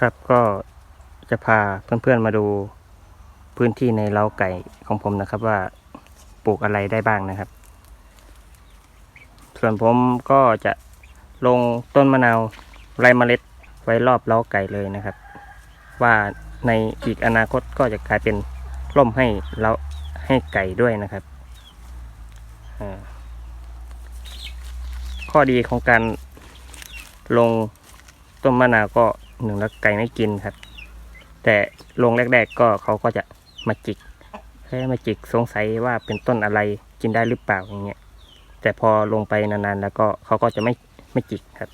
ครับก็จะพาเพื่อนๆมาดูพื้นที่ในเล้าไก่ของผมนะครับว่าปลูกอะไรได้บ้างนะครับ ส่วนผมก็จะลงต้นมะนาวไรเมล็ดไว้รอบเล้าไก่เลยนะครับ ว่าในอีกอนาคตก็จะกลายเป็นร่มให้เล้าให้ไก่ด้วยนะครับข้อดีของการลงต้นมะนาวก็ หนึ่งแล้วไก่ไม่กินครับ แต่ลงแรกๆก็เขาก็จะมาจิกแค่มาจิกสงสัยว่าเป็นต้นอะไรกินได้หรือเปล่าอย่างเงี้ยแต่พอลงไปนานๆแล้วก็เขาก็จะไม่ไม่จิกครับ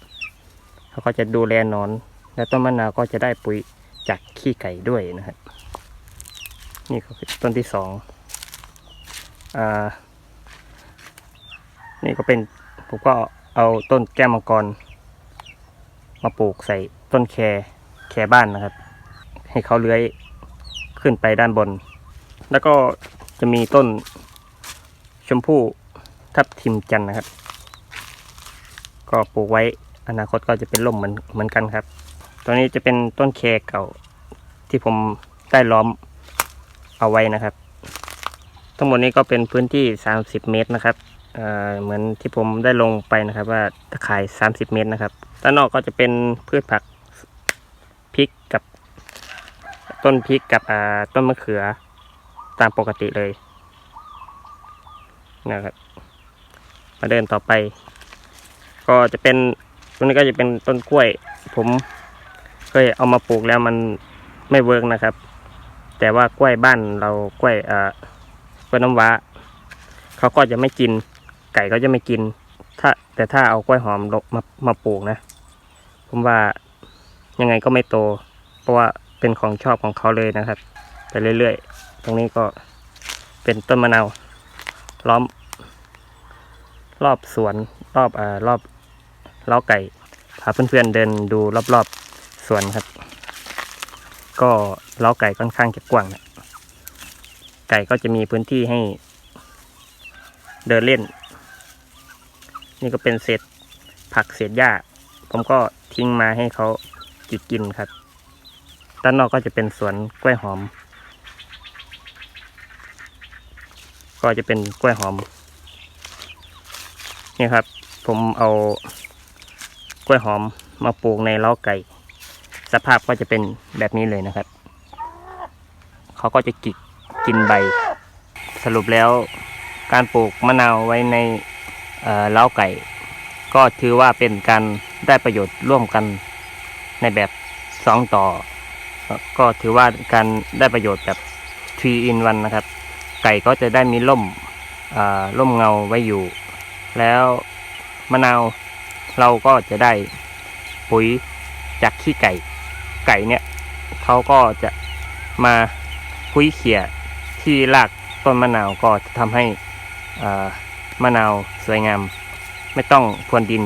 เขาก็จะดูแลนอน และต้นมะนาวก็จะได้ปุ๋ยจากขี้ไก่ด้วยนะครับนี่ก็คือต้นที่สองอ่านี่ก็เป็นผมก็เอาต้นแก้วมังกร มาปลูกใส่ต้นแคแคบ้านนะครับ ให้เขาเลื้อยขึ้นไปด้านบน แล้วก็จะมีต้นชมพู่ทับทิมจันนะครับ ก็ปลูกไว้อนาคตก็จะเป็นร่มเหมือนเหมือนกันครับ ตัวนี้จะเป็นต้นแคเก่าที่ผมได้ล้อมเอาไว้นะครับ ทั้งหมดนี้ก็เป็นพื้นที่ 30 เมตรนะครับ เเหมือนที่ผมได้ลงไปนะครับ ว่าตะข่าย 30 เมตรนะครับด้านนอกก็จะเป็นพืชผักพริกกับ ต้นพริกกับต้นมะเขือตามปกติเลยนะครับ มาเดินต่อไป ก็จะเป็นตรงนี้ก็จะเป็นต้นกล้วย ผมเคยเอามาปลูกแล้วมันไม่เวิร์กนะครับ แต่ว่ากล้วยบ้านเรากล้วยเอ่อกล้วยน้ำว้าเขาก็จะไม่กิน ไก่ก็จะไม่กิน ถ้า แต่ถ้าเอากล้วยหอมมามาปลูกนะ ผมว่ายังไงก็ไม่โต เพราะว่าเป็นของชอบของเขาเลยนะครับ ไปเรื่อยๆ ตรงนี้ก็เป็นต้นมะนาวล้อม รอบสวนรอบอ่ารอบเล้าไก่พาเพื่อนๆเดินดูรอบๆสวนครับ ก็เล้าไก่ค่อนข้างจะกว้างนะไก่ก็จะมีพื้นที่ให้เดินเล่น นี่ก็เป็นเศษผักเศษหญ้า ผมก็ทิ้งมาให้เขากินกินครับ ด้านนอกก็จะเป็นสวนกล้วยหอม ก็จะเป็นกล้วยหอม นี่ครับ ผมเอากล้วยหอมมาปลูกในเล้าไก่ สภาพก็จะเป็นแบบนี้เลยนะครับ เขาก็จะกิกกินใบ สรุปแล้วการปลูกมะนาวไว้ใน เล้าไก่ ก็ถือว่าเป็นการได้ประโยชน์ร่วมกันในแบบสองต่อ ก็ถือว่าการได้ประโยชน์แบบ 3 in 1 นะครับ ไก่ก็จะได้มีร่มอ่าร่มเงาไว้อยู่ แล้วมะนาวเราก็จะได้ปุ๋ยจากขี้ไก่ ไก่เนี่ยเขาก็จะมาคุยเขี่ยที่รากต้นมะนาวก็จะทำให้อ่า มะนาวสวยงาม ไม่ต้องพรวนดิน